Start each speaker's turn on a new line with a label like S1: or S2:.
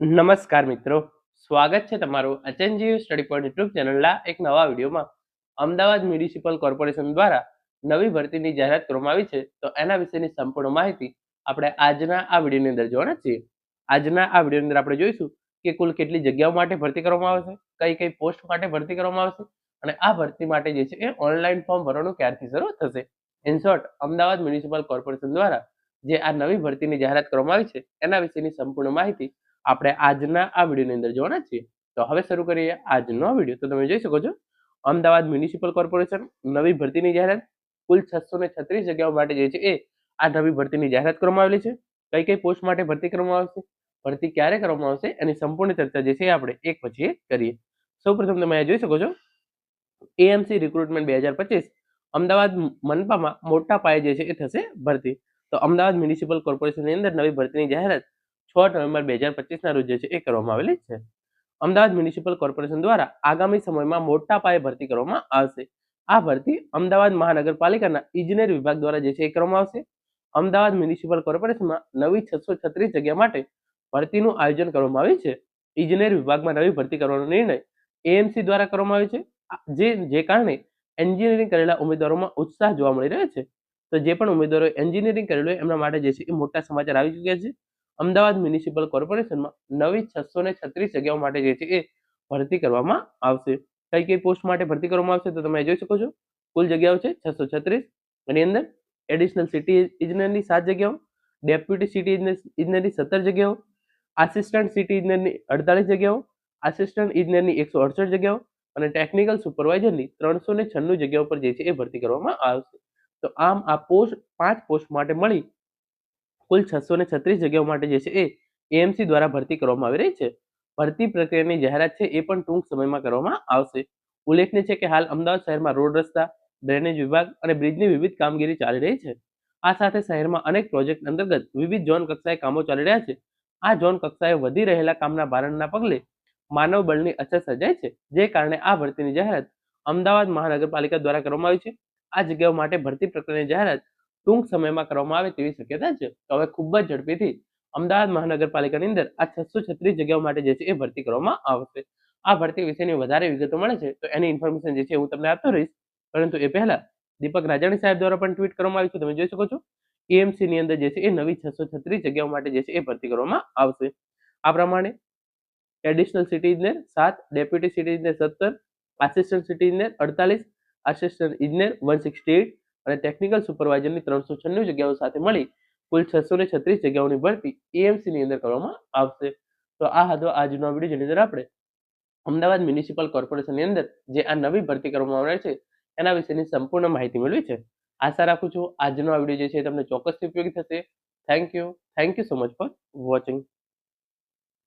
S1: નમસ્કાર મિત્રો. સ્વાગત છે તમારું અચનજીવ સ્ટડી પોઈન્ટ યુટ્યુબ ચેનલના એક નવા વિડીયોમાં. અમદાવાદ મ્યુનિસિપલ કોર્પોરેશન દ્વારા નવી ભરતીની જાહેરાત કરવામાં આવી છે. તો એના વિશેની સંપૂર્ણ માહિતી આપણે આજના આ વિડીયોની અંદર જોવાના છીએ. આજના આ વિડીયોની અંદર આપણે જોઈશું કે કુલ કેટલી જગ્યાઓ માટે ભરતી કરવામાં આવશે, કઈ કઈ પોસ્ટ માટે ભરતી કરવામાં આવશે અને આ ભરતી માટે જે છે એ ઓનલાઈન ફોર્મ ભરવાનું ક્યારથી શરૂ થશે? In short Ahmedabad municipal corporation દ્વારા જે આ નવી ભરતીની જાહેરાત કરવામાં આવી છે, એના વિશેની સંપૂર્ણ માહિતી આપણે આજના આ વિડીયોની અંદર જોવાના છીએ. તો હવે શરૂ કરીએ આજનો વીડિયો. તો તમે જોઈ શકો છો, અમદાવાદ મ્યુનિસિપલ કોર્પોરેશન નવી ભરતીની જાહેરાત. કુલ છસો ને છત્રીસ જગ્યાઓ માટે જે છે એ આ નવી ભરતીની જાહેરાત કરવામાં આવેલી છે. કઈ કઈ પોસ્ટ માટે ભરતી કરવામાં આવશે, ભરતી ક્યારે કરવામાં આવશે, એની સંપૂર્ણ ચર્ચા જે છે આપણે એક પછી એક કરીએ. સૌપ્રથમ તમે અહીંયા જોઈ શકો છો, એએમસી રિક્રુટમેન્ટ બે હજાર પચીસ, અમદાવાદ મનપામાં મોટા પાયે જે છે એ થશે ભરતી. તો અમદાવાદ મ્યુનિસિપલ કોર્પોરેશનની અંદર નવી ભરતીની જાહેરાત છ નવેમ્બર બે હજાર પચીસના રોજ છે એ કરવામાં આવેલી છે. અમદાવાદ મ્યુનિસિપલ કોર્પોરેશન દ્વારા આગામી સમયમાં મોટા પાયે ભરતી કરવામાં આવશે. આ ભરતી અમદાવાદ મહાનગરપાલિકાના ઇજનેર વિભાગ દ્વારા જે છે એ કરવામાં આવશે. અમદાવાદ મ્યુનિસિપલ કોર્પોરેશનમાં નવી છસો છત્રીસ જગ્યા માટે ભરતીનું આયોજન કરવામાં આવ્યું છે. ઇજનેર વિભાગમાં નવી ભરતી કરવાનો નિર્ણય એએમસી દ્વારા કરવામાં આવ્યો છે. જે જે કારણે એન્જિનિયરિંગ કરેલા ઉમેદવારોમાં ઉત્સાહ જોવા મળી રહ્યો છે. તો જે પણ ઉમેદવારોએ એન્જિનિયરિંગ કરેલું એમના માટે જે છે એ મોટા સમાચાર આવી ચૂક્યા છે. અમદાવાદ મ્યુનિસિપલ કોર્પોરેશનમાં નવી છસો છત્રીસ જગ્યાઓ માટે જે છે એ ભરતી કરવામાં આવશે. કઈ કઈ પોસ્ટ માટે ભરતી કરવામાં આવશે તો તમે જોઈ શકો છો. કુલ જગ્યાઓ છે છસો છત્રીસ. એની અંદર એડિશનલ સિટી ઇજનેરની સાત જગ્યાઓ ડેપ્યુટી સિટી ઇજનેરની સત્તર જગ્યાઓ આસિસ્ટન્ટ સિટી ઇજનેરની અડતાલીસ જગ્યાઓ આસિસ્ટન્ટ ઇજનેરની એકસો અડસઠ જગ્યાઓ અને ટેકનિકલ સુપરવાઇઝરની ત્રણસો ને છન્નું જગ્યાઓ પર જે છે એ ભરતી કરવામાં આવશે. તો આમ આ પોસ્ટ પાંચ પોસ્ટ માટે મળી કુલ છસો ને છત્રીસ જગ્યાઓ માટે જે છે એ એએમસી દ્વારા ભરતી કરવામાં આવી રહી છે. ભરતી પ્રક્રિયાની જાહેરાત છે એ પણ ટૂંક સમયમાં કરવામાં આવશે. ઉલ્લેખનીય છે કે હાલ અમદાવાદ શહેરમાં રોડ રસ્તા, ડ્રેનેજ વિભાગ અને બ્રિજની વિવિધ કામગીરી ચાલી રહી છે. આ સાથે શહેરમાં અનેક પ્રોજેક્ટ અંતર્ગત વિવિધ ઝોન કક્ષાએ કામો ચાલી રહ્યા છે. આ ઝોન કક્ષાએ વધી રહેલા કામના ભારણના પગલે માનવ બળની અછત સર્જાય છે, જે કારણે આ ભરતીની જાહેરાત અમદાવાદ મહાનગરપાલિકા દ્વારા કરવામાં આવી છે. આ જગ્યાઓ માટે ભરતી પ્રક્રિયાની જાહેરાત ટૂંક સમયમાં કરવામાં આવે તેવી શક્યતા છે. તો હવે ખૂબ જ ઝડપીથી અમદાવાદ મહાનગરપાલિકાની અંદર આ છસો છત્રીસ જગ્યાઓ માટે જે છે એ ભરતી કરવામાં આવશે. આ ભરતી વિશેની વધારે વિગતો મળે છે તો એની ઇન્ફોર્મેશન જે છે હું તમને આપતો રહીશ. પરંતુ એ પહેલા દીપક રાજાણી સાહેબ દ્વારા પણ ટ્વીટ કરવામાં આવ્યું છે. તમે જોઈ શકો છો. એએમસી ની અંદર જે છે એ નવી છસો છત્રીસ જગ્યાઓ માટે જે છે એ ભરતી કરવામાં આવશે. આ પ્રમાણે એડિશનલ સિટી ઇજનેર સાત ડેપ્યુટી સિટી ઇજનેર સત્તર આસિસ્ટન્ટ સિટી ઇજનેર અડતાલીસ આસિસ્ટન્ટ ઇજનેર વન સિક્સટી એઇટ અને ટેકનિકલ સુપરવાઇઝરની ત્રણસો છન્નું જગ્યાઓ સાથે મળી કુલ છસો ને છત્રીસ જગ્યાઓની ભરતી એએમસી ની અંદર કરવામાં આવશે. તો આ હતો આજનો વીડિયો જેની અંદર આપણે અમદાવાદ મ્યુનિસિપલ કોર્પોરેશનની અંદર જે આ નવી ભરતી કરવામાં આવનાર છે, એના વિશેની સંપૂર્ણ માહિતી મેળવી છે. આશા રાખું છું આજનો આ વીડિયો જે છે તમને ચોક્કસથી ઉપયોગી થશે. Thank you thank you so much for watching